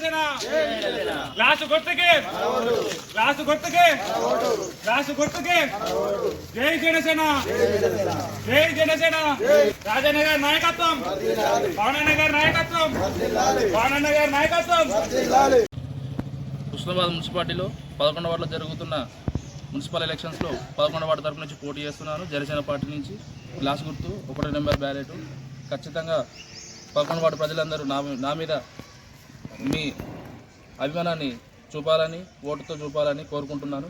Janasena glass గుర్తుకి. Glass గుర్తుకి. Glass గుర్తుకి. జై జనసేన. జై జనసేన. రాజన్న గారి నాయకత్వం. పవనన్న గారి నాయకత్వం. పవనన్న గారి నాయకత్వం. హుస్నాబాద్ మున్సిపాలిటీలో పదకొండు వార్డులో జరుగుతున్న మున్సిపల్ ఎలక్షన్స్లో పదకొండు వార్డు తరపు నుంచి పోటీ చేస్తున్నాను జనసేన పార్టీ నుంచి గ్లాస్ గుర్తు ఒకటో నెంబర్ బ్యాలెట్. ఖచ్చితంగా పదకొండు వార్డు ప్రజలందరూ నా నా మీద మీ అభిమానాన్ని చూపాలని ఓటుతో చూపాలని కోరుకుంటున్నాను.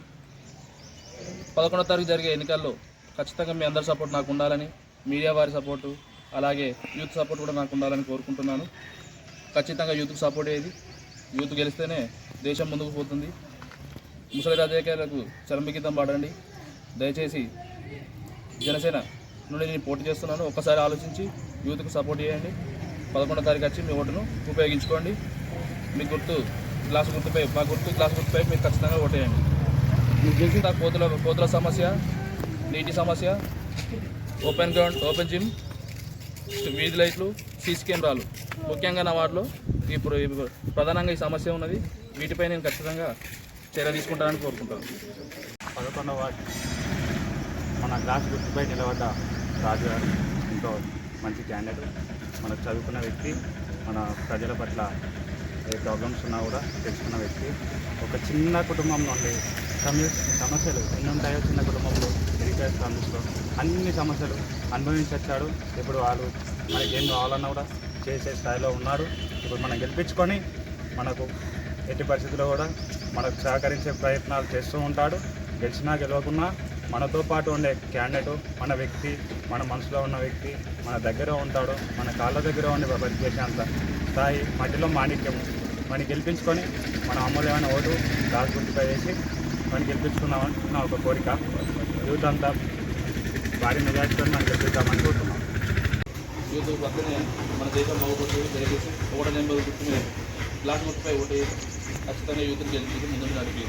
పదకొండవ తారీఖు జరిగే ఎన్నికల్లో ఖచ్చితంగా మీ అందరి సపోర్ట్ నాకు ఉండాలని మీడియా వారి సపోర్టు అలాగే యూత్ సపోర్ట్ కూడా నాకు ఉండాలని కోరుకుంటున్నాను. ఖచ్చితంగా యూత్కి సపోర్ట్ అయ్యేది యూత్ గెలిస్తేనే దేశం ముందుకు పోతుంది. ముసలి రాజకీయాలకు చరంబిగితం పాడండి. దయచేసి జనసేన నుండి నేను పోటీ చేస్తున్నాను. ఒక్కసారి ఆలోచించి యూత్కు సపోర్ట్ చేయండి. పదకొండో తారీఖు వచ్చి మీ ఓటును ఉపయోగించుకోండి. మీ గుర్తు గ్లాస్ గుర్తుపై మా గుర్తు గ్లాస్ గుర్తుపై మీరు ఖచ్చితంగా ఓటేయండి. చేసిన కోతుల కోతుల సమస్య నీటి సమస్య ఓపెన్ గ్రౌండ్ ఓపెన్ జిమ్ వీధి లైట్లు సీసీ కెమెరాలు. ముఖ్యంగా నా వార్డులో ఇప్పుడు ప్రధానంగా ఈ సమస్య ఉన్నది. వీటిపై నేను ఖచ్చితంగా చర్య తీసుకుంటానని కోరుకుంటాను పదకొండవ వార్డు. మన గ్లాస్ గుర్తుపై నిలబడ్డ రాజు గారు ఎంతో మంచి క్యాండిడేట్. మన చదువుకున్న వ్యక్తి మన ప్రజల పట్ల ఏ ప్రాబ్లమ్స్ ఉన్నా కూడా తెలుసుకున్న వ్యక్తి. ఒక చిన్న కుటుంబం నుండి సమస్యలు ఎన్ని ఉంటాయో చిన్న కుటుంబంలో రీటైల్ ఫ్యామిలీస్లో అన్ని సమస్యలు అనుభవించి వచ్చాడు ఇప్పుడు వాళ్ళు మనకి ఏం కావాలన్నా కూడా చేసే స్థాయిలో ఉన్నాడు. ఇప్పుడు మనం గెలిపించుకొని మనకు ఎట్టి పరిస్థితుల్లో కూడా మనకు సహకరించే ప్రయత్నాలు చేస్తూ ఉంటాడు. గెలిచినా గెలవకున్నా మనతో పాటు ఉండే క్యాండిడేటు మన వ్యక్తి మన మనసులో ఉన్న వ్యక్తి మన దగ్గర ఉంటాడు మన కాళ్ళ దగ్గర ఉండి పనిచేసేంత స్థాయి మట్టిలో మాణిక్యము. మనం గెలిపించుకొని మన అమూల్యమైన ఓటు రాజు గుర్తుపై వేసి మనం గెలిపించుకున్నామని నా ఒక కోరిక. యూత్ అంతా భారీ మెజార్టీతో మనం గెలిపిద్దామని కోరుతున్నాం యూత్ పక్కనే మన దేశం బాగుపడుతుంది దయచేసి ఒకటో నెంబర్ గుర్తు బ్లాక్ గ్లాస్ గుర్తుపై ఓటు ఖచ్చితంగా యూత్ని గెలిపించి ముందుకు నడిపి.